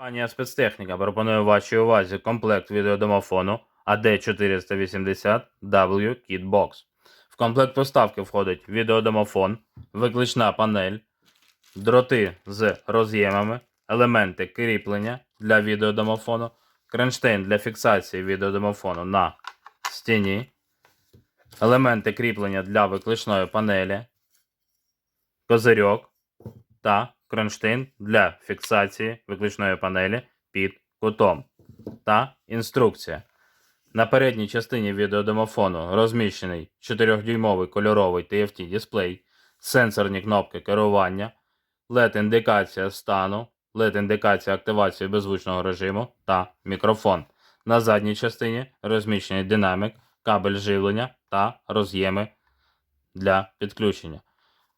Компанія спецтехніка пропонує вашій увазі комплект відеодомофону AD480W KitBox. В комплект поставки входить відеодомофон, виклична панель, дроти з роз'ємами, елементи кріплення для відеодомофону, кронштейн для фіксації відеодомофону на стіні, елементи кріплення для викличної панелі, козирьок та кронштейн для фіксації виключної панелі під кутом та інструкція. На передній частині відеодомофону розміщений 4-дюймовий кольоровий TFT дисплей, сенсорні кнопки керування, LED-індикація стану, LED-індикація активації беззвучного режиму та мікрофон. На задній частині розміщений динамік, кабель живлення та роз'єми для підключення.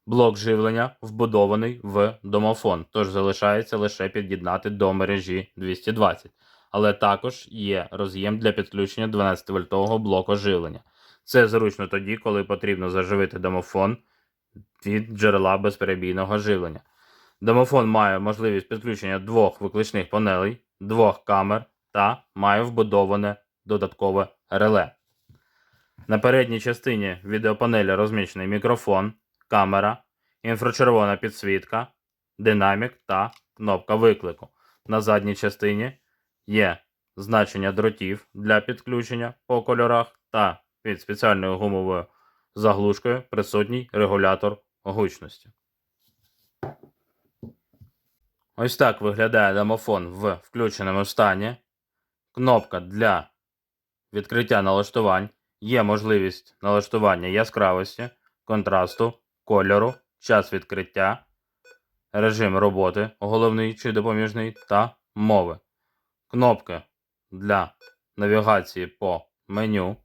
Блок живлення вбудований в домофон, тож залишається лише під'єднати до мережі 220. Але також є роз'єм для підключення 12-вольтового блоку живлення. Це зручно тоді, коли потрібно заживити домофон від джерела безперебійного живлення. Домофон має можливість підключення двох виключних панелей, двох камер та має вбудоване додаткове реле. На передній частині відеопанелі розміщений мікрофон, камера, інфрачервона підсвітка, динамік та кнопка виклику. На задній частині є значення дротів для підключення по кольорах та під спеціальною гумовою заглушкою присутній регулятор гучності. Ось так виглядає домофон в включеному стані. Кнопка для відкриття налаштувань. Є можливість налаштування яскравості, контрасту, кольору, час відкриття, режим роботи, головний чи допоміжний та мови. Кнопки для навігації по меню,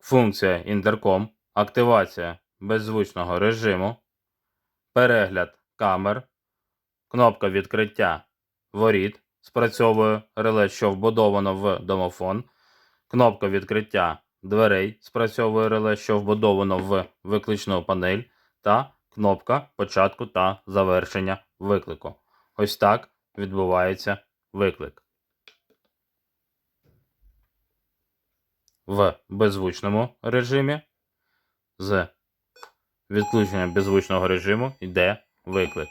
функція інтерком, активація беззвучного режиму, перегляд камер, кнопка відкриття воріт, спрацьовує реле, що вбудовано в домофон, кнопка відкриття дверей, спрацьовує реле, що вбудовано в викличну панель, та кнопка початку та завершення виклику. Ось так відбувається виклик. В беззвучному режимі з відключенням беззвучного режиму йде виклик.